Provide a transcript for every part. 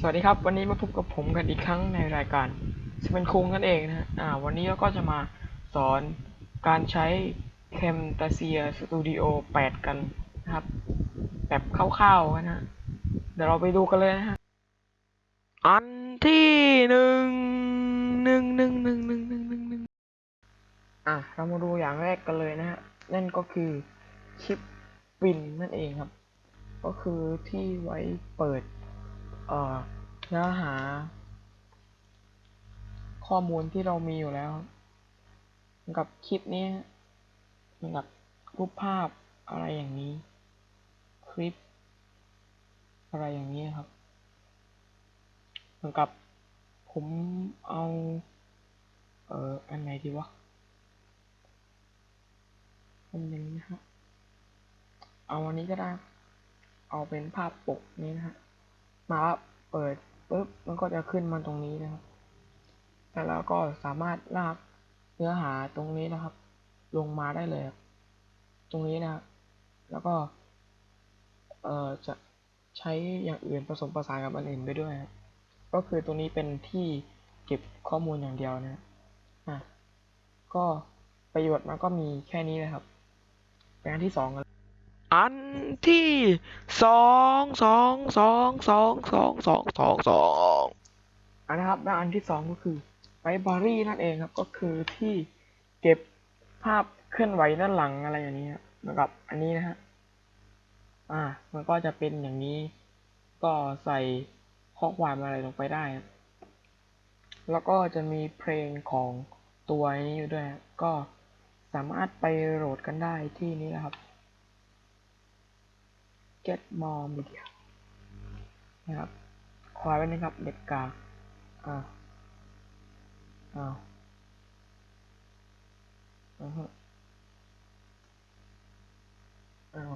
สวัสดีครับ วันนี้มาพบกับผมกันอีกครั้งในรายการจะเปนคุงกันเองนะฮะอ่าวันนี้เราก็จะมาสอนการใช้ Camtasia Studio 8 กันนะครับ แบบคร่าวๆกันนะฮะเดี๋ยวเราไปดูกันเลยนะฮะอันที่หนึ่งหนึ่งหนึ่งหนึ่งหนึ่งหนึ่งหนึ่งหนึ่งอะเรามาดูอย่างแรกกันเลยนะฮะนั่นก็คือชิปปินนั่นเองครับ ก็คือที่ไว้เปิด เอ่อเนื้อหา ข้อมูลที่เรามีอยู่แล้วกับคลิปนี้กับรูปภาพอะไรอย่างนี้ คลิป อะไรอย่างนี้ครับเหมือนกับผมเอา เอ่ออันไหนดีวะอันนี้นะฮะเอาอันนี้ก็ได้ เอาเป็นภาพปกนี้นะฮะ มาเปิดปุ๊บมันก็จะขึ้นมาตรงนี้นะครับ แล้วเราก็สามารถลากเนื้อหาตรงนี้นะครับ ลงมาได้เลย ตรงนี้นะครับ แล้วก็ เอ่อจะใช้อย่างอื่นผสมผสานกับอันอื่นไปด้วยครับก็คือตรงนี้เป็นที่เก็บข้อมูลอย่างเดียวนะอะก็ประโยชน์มันก็มีแค่นี้นะครับเป็นอันที่สองกัน อันที่สองสองสองสองสองสองสองสองอันนะครับและอันที่สองก็คือไ i บ r รี่นั่นเองครับก็คือที่เก็บภาพเคลื่อนไหวด้านหลังอะไรอย่างนี้นะครับอันนี้นะฮะอ่า มันก็จะเป็นอย่างนี้ ก็ใส่ข้อความอะไรลงไปได้ แล้วก็จะมีเพลงของตัวนี้อยู่ด้วย ก็สามารถไปโหลดกันได้ที่นี้นะครับ get more media นะครับคอยไว้นะครับเด็กกากอ่าอ้าวอ้าวอ้าว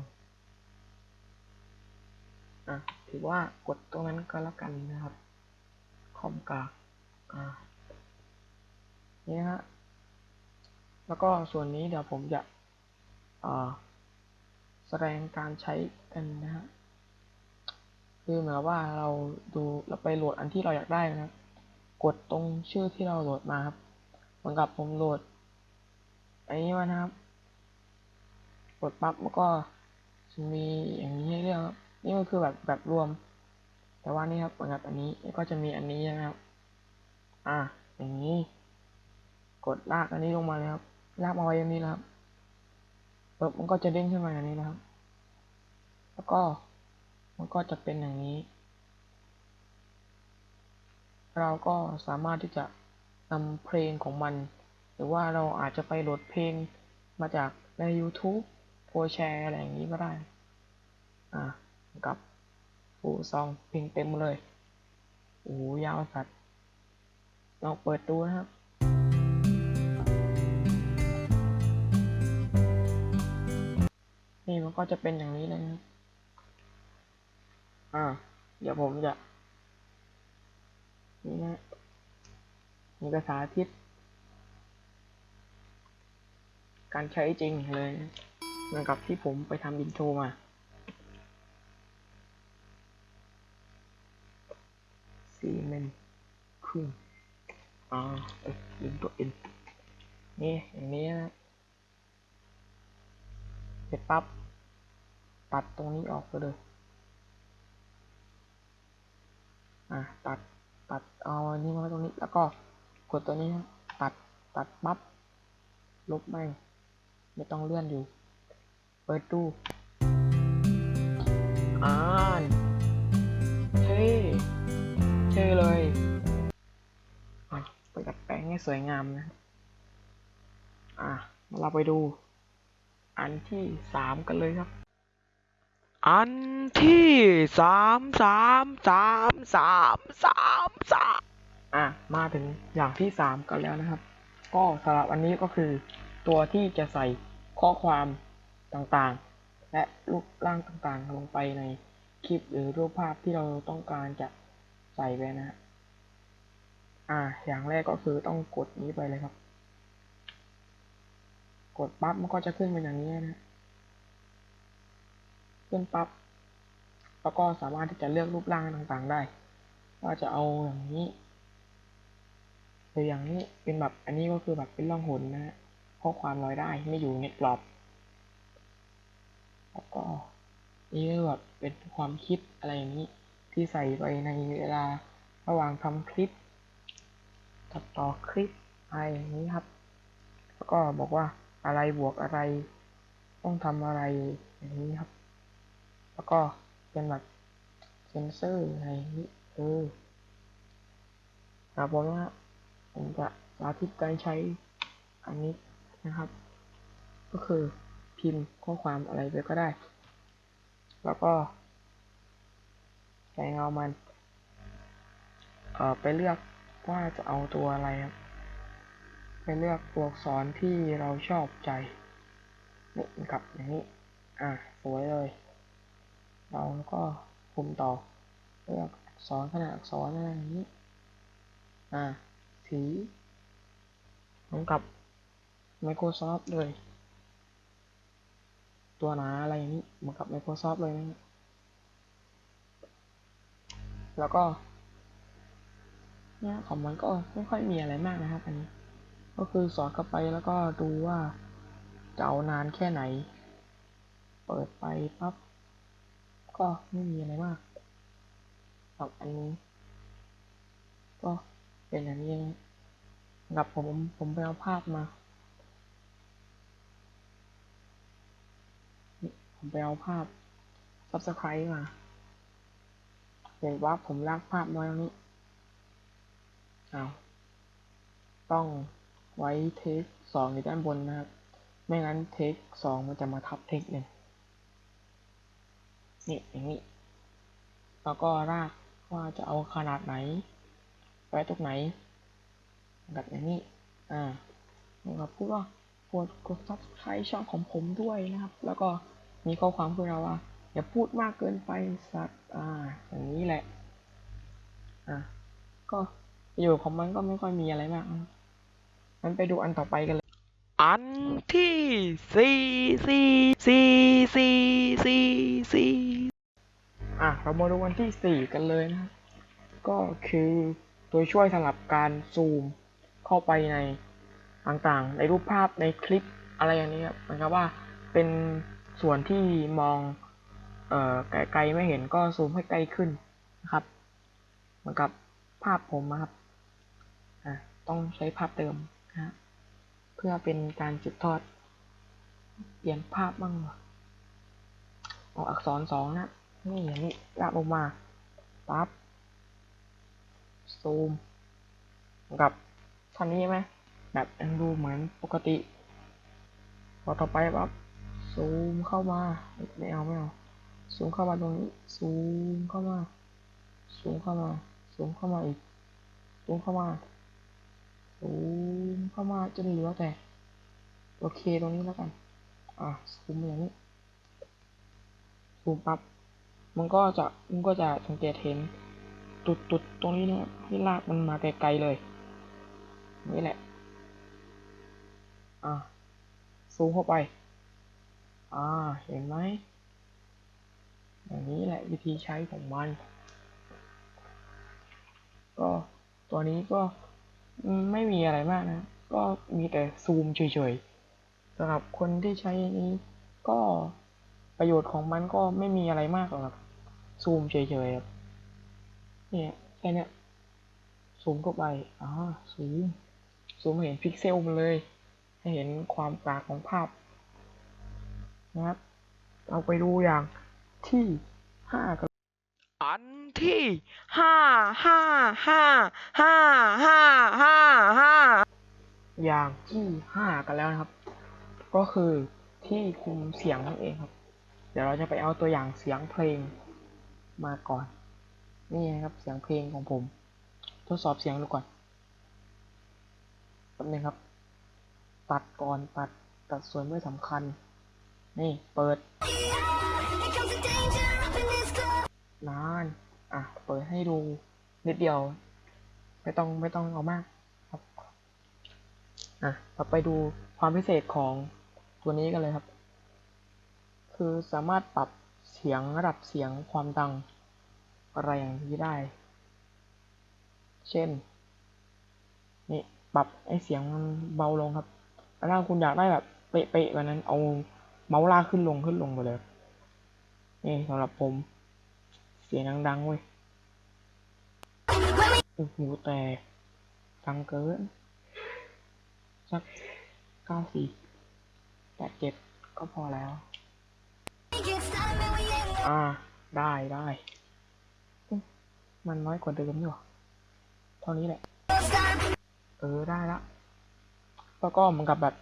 อะถือว่ากดตรงนั้นก็แล้วกันนะครับ คอมกากอ่านี่นะฮะแล้วก็ส่วนนี้เดี๋ยวผมจะอ่า แสดงการใช้กันนะฮะคือเหมือนว่าเราดูเราไปโหลดอันที่เราอยากได้นะครับ กดตรงชื่อที่เราโหลดมาครับเหมือนกับผมโหลดอันนี้มานะครับ กดปั๊บมันก็จะมีอย่างนี้ให้เลือกครับนี่ก็คือแบบแบบรวม แต่ว่านี่ครับเหมือนกับอันนี้ก็จะมีอันนี้นะครับ อ่าอย่างนี้ กดลากอันนี้ลงมาเลยครับ ลากมาไว้อย่างนี้นะครับ ปุ๊บมันก็จะเด้งขึ้นมาอย่างนี้นะครับ แล้วก็มันก็จะเป็นอย่างนี้ เราก็สามารถที่จะนำเพลงของมัน หรือว่าเราอาจจะไปโหลดเพลงมาจากใน YouTube โพแชร์อะไรอย่างนี้ก็ได้ อ่ากับฟูซองเพลงเต็มเลย โอ้ยาวสัตว์ลองเปิดดูนะครับ นี่มันก็จะเป็นอย่างนี้เลยนะครับ อ่า เดี๋ยวผมจะ นี่นะมีภาษาทิศการใช้จริงเลย เหมือนกับที่ผมไปทำอินโทรมา ซีเมนขึ้นอ่าเอ้ยลืมตัวเอ็นนี่ อย่างนี้นะ เสร็จปั๊บ ตัดตรงนี้ออกไปเลย อะตัดตัดเอาอันนี้มาไว้ตรงนี้แล้วก็กดตัวนี้นะตัดตัดปั๊บลบไม่ไม่ต้องเลื่อนอยู่ เปิดดูอ่านเท่เท่เลยอะไปดัดแปลงให้สวยงามนะ อะ เราไปดู อันที่สามกันเลยครับ อันที่สามสามสามสามสามสามอะมาถึงอย่างที่สามกันแล้วนะครับ ก็สำหรับอันนี้ก็คือ ตัวที่จะใส่ข้อความต่างๆ และรูปร่างต่างๆ ลงไปในคลิปหรือรูปภาพที่เราต้องการจะใส่ไปนะฮะอ่าอย่างแรกก็คือต้องกดนี้ไปเลยครับ กดปั๊บมันก็จะขึ้นเป็นอย่างนี้นะ ขึ้นปั๊บแล้วก็สามารถที่จะเลือกรูปร่างต่างๆได้ ว่าจะเอาอย่างนี้หรืออย่างนี้เป็นแบบอันนี้ก็คือแบบเป็นร่องหนนะฮะข้อความลอยได้ไม่อยู่ในกรอบ แล้วก็นี่ก็แบบเป็นความคิดอะไรอย่างนี้ที่ใส่ไปในเวลาระหว่างทำคลิป ตัดต่อคลิปอะไรอย่างนี้ครับ แล้วก็บอกว่าอะไรบวกอะไร ต้องทำอะไรอย่างนี้ครับ แล้วก็เป็นแบบเซนเซอร์อะไรนี้เออครับผมนะผมจะสาธิตการใช้อันนี้นะครับ ก็คือพิมพ์ข้อความอะไรไปก็ได้ แล้วก็ใส่เงามัน เอ่อไปเลือกว่าจะเอาตัวอะไรครับไปเลือกตัวอักษรที่เราชอบใจนี่กับอย่างนี้ อะ สวยเลย เราก็คุมต่อเลือกอักษรขนาดอักษรอะไรอย่างนี้ อ่า สีเหมือนกับ Microsoft เลย ตัวหนาอะไรอย่างนี้เหมือนกับ Microsoft เลยนะแล้วก็เนี่ยของมันก็ไม่ค่อยมีอะไรมากนะครับ อันนี้ ก็คือสอดเข้าไปแล้วก็ดูว่าจะเอานานแค่ไหน เปิดไปปั๊บ ก็ไม่มีอะไรมากกับอันนี้ ก็เป็นอันนี้นะกับผมผมไปเอาภาพมา ผมไปเอาภาพ subscribe มาเห็นว่าผมลากภาพไว้ตรงนี้เอาต้องไว้เทคสองอยู่ด้านบนนะครับ ไม่งั้นเทคสองมันจะมาทับเทคหนึ่ง นี่อย่างนี้ แล้วก็รากว่าจะเอาขนาดไหน ไว้ตรงไหน แบบอย่างนี้ อ่าแล้วก็พูดว่ากดกด subscribe ช่องของผมด้วยนะครับ แล้วก็มีข้อความคือเราว่า อย่าพูดมากเกินไปสัตว์อ่า อย่างนี้แหละ อ่าก็ประโยชน์ของมันก็ไม่ค่อยมีอะไรมากนะครันไปดูอันต่อไปกันเลย อันที่สี่สี่สี่สี่สี่สี่ อะเรามาดูอันที่สี่กันเลยนะก็คือตัวช่วยสำหรับการซูมเข้าไปในต่างๆ ในรูปภาพในคลิปอะไรอย่างนี้ครับเหมือนกับว่าเป็นส่วนที่มองเอ่อไกลๆไม่เห็นก็ซูมให้ใกล้ขึ้นนะครับเหมือนกับภาพผมนะครับอะต้องใช้ภาพเติมนะเพื่อเป็นการจุดทอด เปลี่ยนภาพบ้างวะเอาอักษรสองนะ นี่อย่างนี้ลากลงมาปั๊บซูมกับท่านี้ไหมแบบดูเหมือนปกติพอต่อไปปั๊บซูมเข้ามาไม่เอาไม่เอาซูมเข้ามาตรงนี้ซูมเข้ามาซูมเข้ามาซูมเข้ามาอีกซูมเข้ามาซูมเข้ามาจนเหลือแต่โอเคตรงนี้แล้วกัน อะซูมอย่างนี้ซูมปั๊บ มันก็จะมันก็จะสังเกตเห็นตุดตุดตรงนี้นะให้ลากมันมาไกลๆเลย นี่แหละ อะซูมเข้าไป อ่า เห็นไหมอย่างนี้แหละวิธีใช้ของมัน ก็ตัวนี้ก็ไม่มีอะไรมากนะ ก็มีแต่ซูมเฉยๆสำหรับคนที่ใช้นี้ก็ประโยชน์ของมันก็ไม่มีอะไรมากหรอกครับ ซูมเฉยๆครับเนี่ยแค่นี้ซูมเข้าไปอ๋อซูมซูมเห็นพิกเซลมันเลย ให้เห็นความต่างของภาพนะครับ เราไปดูอย่างที่ห้ากันอันที่ห้าห้าห้าห้าห้าห้าห้าอย่างที่ห้ากันแล้วนะครับ ก็คือที่คุมเสียงนั่นเองครับ เดี๋ยวเราจะไปเอาตัวอย่างเสียงเพลง มาก่อน นี่นะครับเสียงเพลงของผม ทดสอบเสียงดูก่อนแป๊บนึงครับ ตัดก่อนตัดตัดส่วนไม่สำคัญ นี่เปิด นาน อะ เปิดให้ดูนิดเดียว ไม่ต้องไม่ต้องเอามากครับ อะเราไปดูความพิเศษของตัวนี้กันเลยครับ คือสามารถปรับ เสียงระดับเสียงความดัง อะไรอย่างนี้ได้ เช่น นี่ปรับให้เสียงมันเบาลงครับ ถ้าคุณอยากได้แบบเป๊ะๆกว่านั้น เอาเมาส์ลากขึ้นลงขึ้นลงไปเลย นี่สำหรับผม เสียงดังๆเว้ยโอ้โหแต่ดังเกิน สักเก้าสี่แปดเจ็ดก็พอแล้ว อ่า ได้ได้มันน้อยกว่าเดิมอยู่หรอเท่านี้แหละ เออได้ละ แล้วก็เหมือนกับแบบ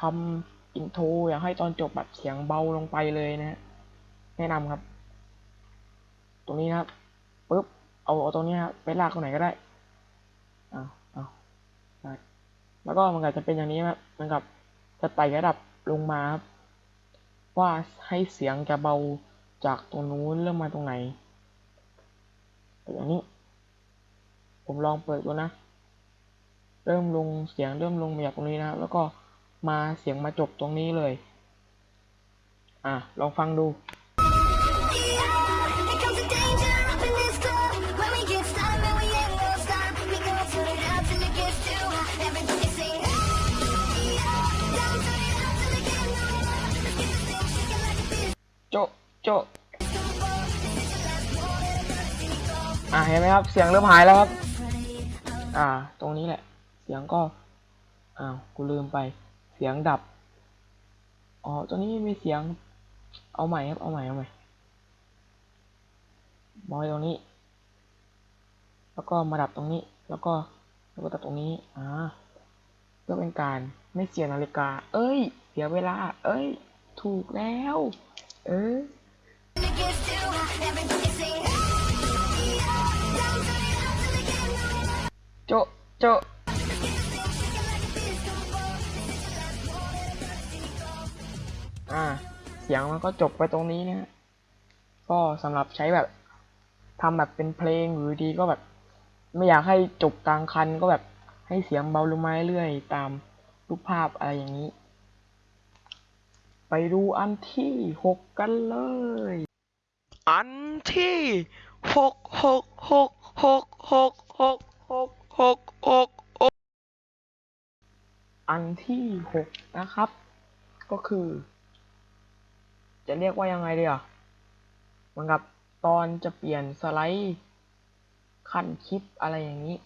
ทำอินโทรอยากให้ตอนจบแบบเสียงเบาลงไปเลยนะฮะ แนะนำครับ ตรงนี้นะครับปุ๊บ เอาเอาตรงนี้ครับไปลากตรงไหนก็ได้เอาเอาได้แล้วก็มันก็จะเป็นอย่างนี้ครับเหมันกับจะไต่ระดับลงมาครับว่าให้เสียงจะเบา จากตรงนู้นเริ่มมาตรงไหนเปิดอันนี้ ผมลองเปิดดูนะ เริ่มลงเสียงเริ่มลงมาจากตรงนี้นะครับ แล้วก็มาเสียงมาจบตรงนี้เลย อะ ลองฟังดูโจโจ เห็นไหมครับ เสียงเริ่มหายแล้วครับ อ่า ตรงนี้แหละ เสียงก็ อ้าว กูลืมไป เสียงดับ อ๋อ ตรงนี้ไม่มีเสียง เอาใหม่ครับ เอาใหม่ เอาใหม่บอยตรงนี้ แล้วก็มาดับตรงนี้ แล้วก็แล้วก็ตัดตรงนี้ อ่า เพื่อเป็นการไม่เสียนาฬิกา เอ้ย เสียเวลา เอ้ย ถูกแล้ว เออ โจะโจะอ่า เสียงมันก็จบไปตรงนี้นะฮะก็สำหรับใช้แบบทำแบบเป็นเพลงหรือดีก็แบบ ไม่อยากให้จบกลางคันก็แบบให้เสียงเบาลงมาเรื่อยๆตามรูปภาพอะไรอย่างนี้ ไปดูอันที่หกกันเลย อันที่หกหกหกหกหกหกหก หกหกหกอันที่หกนะครับ ก็คือ จะเรียกว่ายังไงเดีอะเหมือนกับตอนจะเปลี่ยนสไลด์ขั้นคลิปอะไรอย่างนี้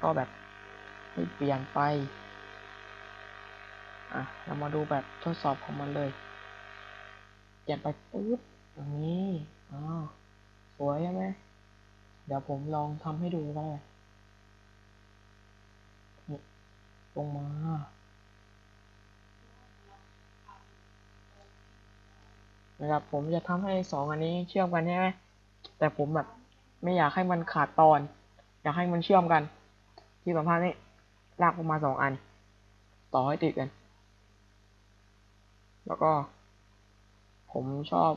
ก็แบบให้เปลี่ยนไป อะ เรามาดูแบบทดสอบของมันเลย เปลี่ยนไปปุ๊บอย่างนี้อ๋อสวยใช่ไหม เดี๋ยวผมลองทำให้ดูก็ได้ลงมานะครับผมจะทำให้สองอันนี้เชื่อมกันใช่ไหมแต่ผมแบบไม่อยากให้มันขาดตอน อยากให้มันเชื่อมกัน ที่สัมภาษณ์นี่ลากออกมาสองอัน ต่อให้ติดกัน แล้วก็ ผมชอบ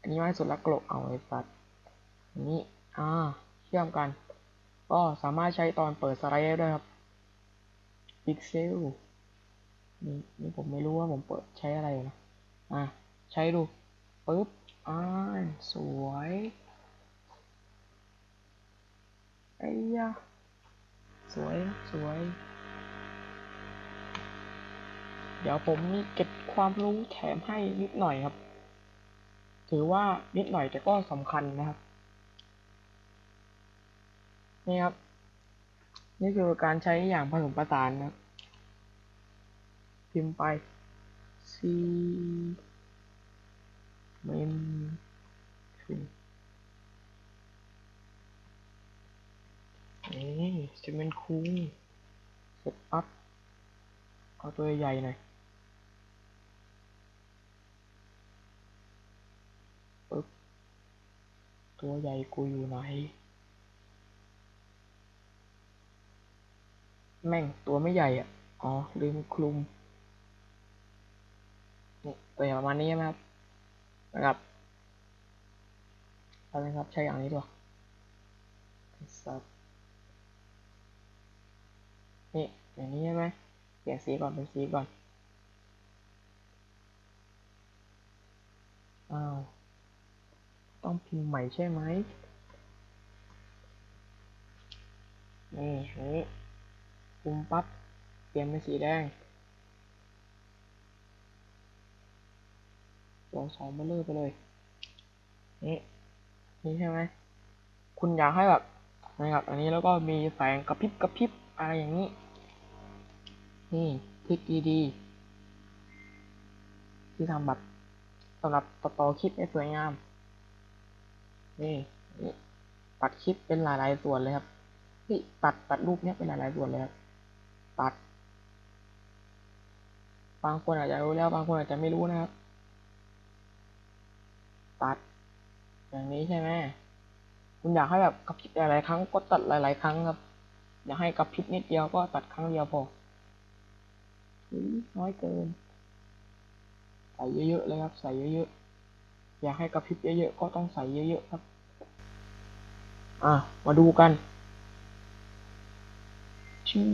อันนี้มากสุดละกลบเอาไอ้สัตว์อันนี้อ่า ชื่อมกัน ก็สามารถใช้ตอนเปิดสไลด์ได้ครับ Pixel นี่นี่ผมไม่รู้ว่าผมเปิดใช้อะไรนะ อะ ใช้ดูปึ๊บอ่าสวยไอ้ยะสวย สวย เดี๋ยวผมมีเก็บความรู้แถมให้นิดหน่อยครับ ถือว่านิดหน่อยแต่ก็สำคัญนะครับ นี่ครับ นี่คือการใช้อย่างผสมผสานนะพิมพ์ไป C เมนคือนี่จะเป็นคูเสร็จปั๊บเอาตัวใหญ่หน่อยปึ๊บตัวใหญ่กูอยู่ไหน แม่งตัวไม่ใหญ่อะ อ๋อ ลืมคลุม นี่ตัวอย่างประมาณนี้ใช่ไหมครับ นะครับอะไรครับ ใช้อย่างนี้ด้วยสับนี่อย่างนี้ใช่ไหมเปลี่ยนสีก่อนเป็นสีก่อนอ้าวต้องพิมพ์ใหม่ใช่ไหมนี่นี้ คุมปั๊บเปลี่ยนเป็นสีแดงตัวสอักษรเบลเลอร์ไปเลย นี่ นี่ใช่ไหม คุณอยากให้แบบนะครับ อันนี้แล้วก็มีแสงกระพริบกระพริบอะไรอย่างนี้ นี่คลิกดีๆที่ทำแบบสำหรับตัดต่อคลิปให้สวยงาม นี่นี่ตัดคลิปเป็นหลายๆส่วนเลยครับนี่ตัดตัดรูปเนี้ยเป็นหลายๆส่วนเลยครับ ตัด บางคนอาจจะรู้แล้วบางคนอาจจะไม่รู้นะครับ ตัด อย่างนี้ใช่ไหมคุณอยากให้แบบกระพริบหลายๆครั้งก็ตัดหลายๆครั้งครับ อยากให้กระพริบนิดเดียวก็ตัดครั้งเดียวพอน้อยเกิน ใส่เยอะๆเลยครับ ใส่เยอะๆ อยากให้กระพริบเยอะๆก็ต้องใส่เยอะๆครับ อะ มาดูกันชิง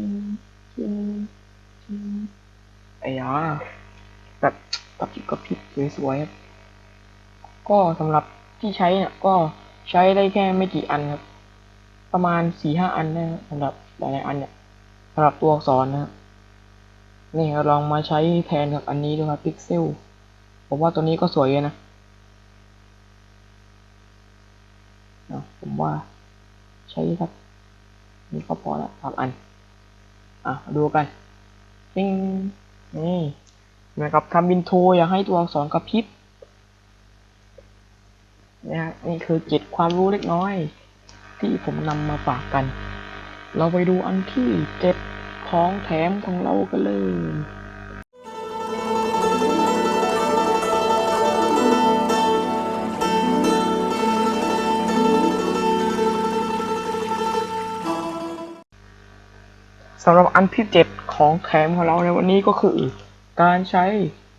ชิงชิง ไอ้ยาแบบกระพริบกระพริบสวยๆครับก็สำหรับที่ใช้เนี่ยก็ใช้ได้แค่ไม่กี่อันครับ ประมาณสี่ห้าอันนะสำหรับหลายๆอันเนี่ยสำหรับตัวอักษรนะครับนี่ลองมาใช้แทนกับอันนี้ดูครับพิกเซลผมว่าตัวนี้ก็สวยนะอะผมว่าใช้ครับนี่ก็พอละสามอัน อะ ดูกันปิ้ง นี่นะครับทำบินโทอยากให้ตัวอักษรกระพริบนะฮะนี่คือเกร็ดความรู้เล็กน้อย ที่ผมนำมาฝากกัน เราไปดูอันที่เจ็ดของแถมของเรากันเลยสำหรับอันที่เจ็ด ของแถมของเราในวันนี้ก็คือ การใช้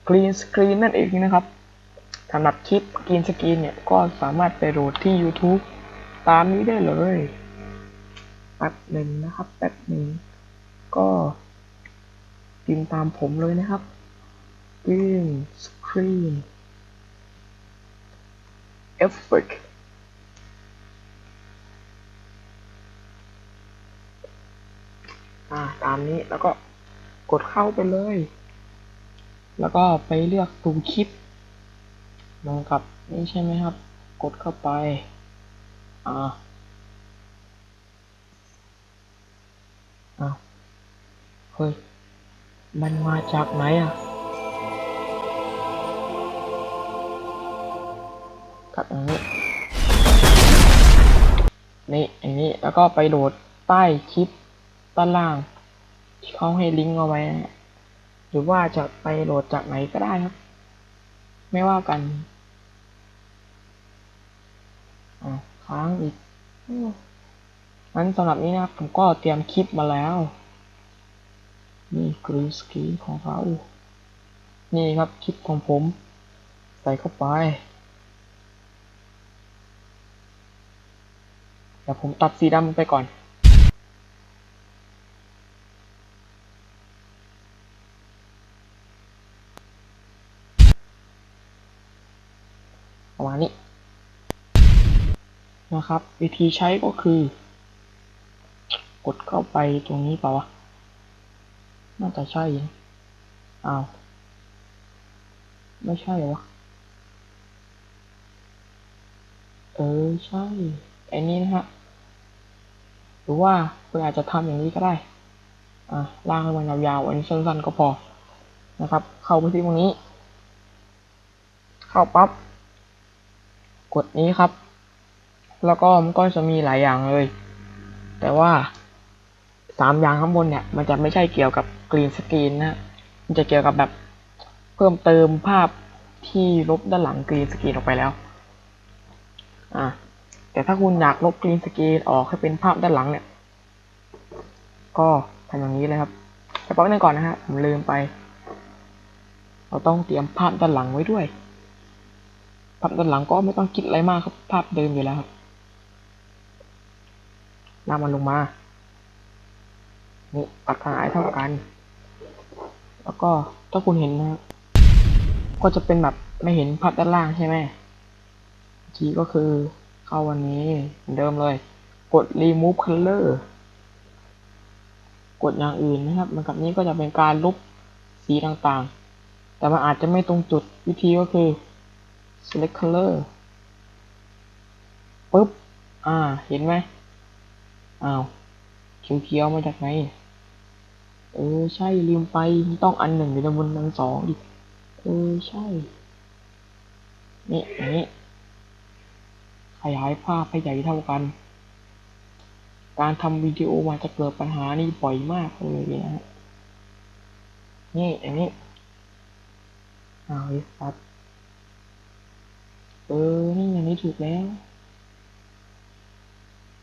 Green Screen นั่นเองนะครับสำหรับคลิปกรีนสกรีนเนี่ยก็สามารถไปโหลดที่ YouTube ตามนี้ได้เลยแป๊บหนึ่งนะครับแป๊บหนึ่งก็พิมพ์ตามผมเลยนะครับ Green Screen Effect อ่าตามนี้แล้วก็ กดเข้าไปเลย แล้วก็ไปเลือกดูคลิปเหมือนกับนี่ใช่ไหมครับ กดเข้าไป อ่าอ้าวเฮ้ย มันมาจากไหนอะกับอย่างนี้ นี่อย่างนี้ แล้วก็ไปโหลดใต้คลิปด้านล่าง ที่เขาให้ลิงก์เอาไว้นะหรือว่าจะไปโหลดจากไหนก็ได้ครับ ไม่ว่ากันอ่าค้างอีกอืมงั้นสำหรับนี้นะครับผมก็เตรียมคลิปมาแล้ว นี่กรีนสกีของเรานี่ครับคลิปของผม ใส่เข้าไปเดี๋ยวผมตัดสีดำไปก่อน ประมาณนี้ นะครับ วิธีใช้ก็คือ กดเข้าไปตรงนี้เปล่าวะน่าจะใช่นะอ้าวไม่ใช่หรอวะเออใช่ไอ้นี้นะฮะหรือว่าคุณอาจจะทำอย่างนี้ก็ได้อะล่างให้มันยาวๆอันนี้สั้นๆก็พอนะครับ เข้าไปที่ตรงนี้ เข้าปั๊บกดนี้ครับ แล้วก็มันก็จะมีหลายอย่างเลย แต่ว่าสามอย่างข้างบนเนี่ย มันจะไม่ใช่เกี่ยวกับกรีนสกรีนนะมันจะเกี่ยวกับแบบเพิ่มเติมภาพที่ลบด้านหลังกรีนสกรีนออกไปแล้ว อ่าแต่ถ้าคุณอยากลบกรีนสกรีนออกให้เป็นภาพด้านหลังเนี่ย ก็ทำอย่างนี้เลยครับ แต่แป๊บนึงก่อนนะฮะ ผมลืมไป เราต้องเตรียมภาพด้านหลังไว้ด้วย ภาพด้านหลังก็ไม่ต้องคิดอะไรมากครับ ภาพเดิมอยู่แล้วครับ ลากมันลงมา นี่ตัดขนาดเท่ากัน แล้วก็ถ้าคุณเห็นนะก็จะเป็นแบบไม่เห็นภาพด้านล่างใช่ไหมทีก็คือเข้าวันนี้เหมือนเดิมเลย กด remove color กดอย่างอื่นนะครับเหมือนกับนี้ก็จะเป็นการลบสีต่างๆ แต่มันอาจจะไม่ตรงจุดวิธีก็คือ select color ปุ๊บ อ่า เห็นไหม อ้าวเขียวๆมาจากไหนเออใช่ลืมไปมันต้องอันหนึ่งอยู่ในบนอันสองดิเออใช่นี่อย่างนี้ขยายภาพให้ใหญ่เท่ากัน การทำวิดีโอมาจะเกิดปัญหานี่บ่อยมากเลยนะฮะนี่อย่างนี้เอาไอ้สัตว์เออนี่อย่างนี้ถูกแล้ว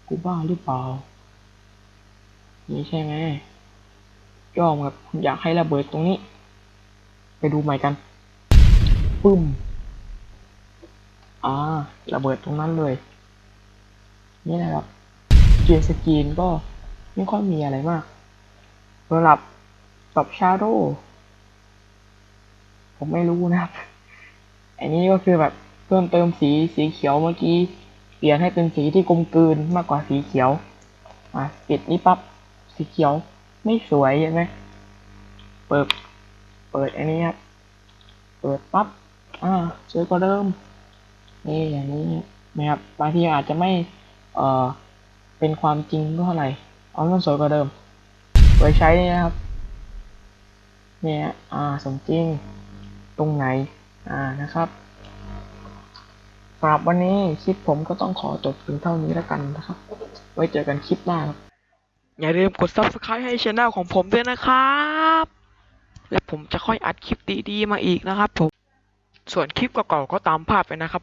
กูบ้าหรือเปล่า นี่ใช่ไหมย่อมกับอยากให้ระเบิดตรงนี้ ไปดูใหม่กัน ปึ้ม อ่า ระเบิดตรงนั้นเลย นี่นะครับ เกียร์สกีนก็ไม่ค่อยมีอะไรมากสำหรับกับชาโดผมไม่รู้นะครับ อันนี้ก็คือแบบเพิ่มเติมสีสีเขียวเมื่อกี้ เปลี่ยนให้เป็นสีที่กลมกลืนมากกว่าสีเขียว อะปิดนี้ปั๊บสีเขียวไม่สวยใช่ไหมเปิด เปิดอันนี้ครับ เปิดปั๊บ อ่าสวยกว่าเดิม นี่อย่างนี้นะครับบางทีอาจจะไม่ เอ่อ เป็นความจริงเท่าไหร่เอามันสวยกว่าเดิมไว้ใช้นี่นะครับ เนี่ย อ่า สมจริง ตรงไหน อ่า นะครับ สำหรับวันนี้คลิปผมก็ต้องขอจบเพียงเท่านี้แล้วกันนะครับ ไว้เจอกันคลิปหน้าครับ อย่าลืมกด subscribe ให้ช anel ของผมด้วยนะครับ และผมจะค่อยอัดคลิปดีๆมาอีกนะครับผม ส่วนคลิปเก่าๆก็ตามภาพไปนะครับ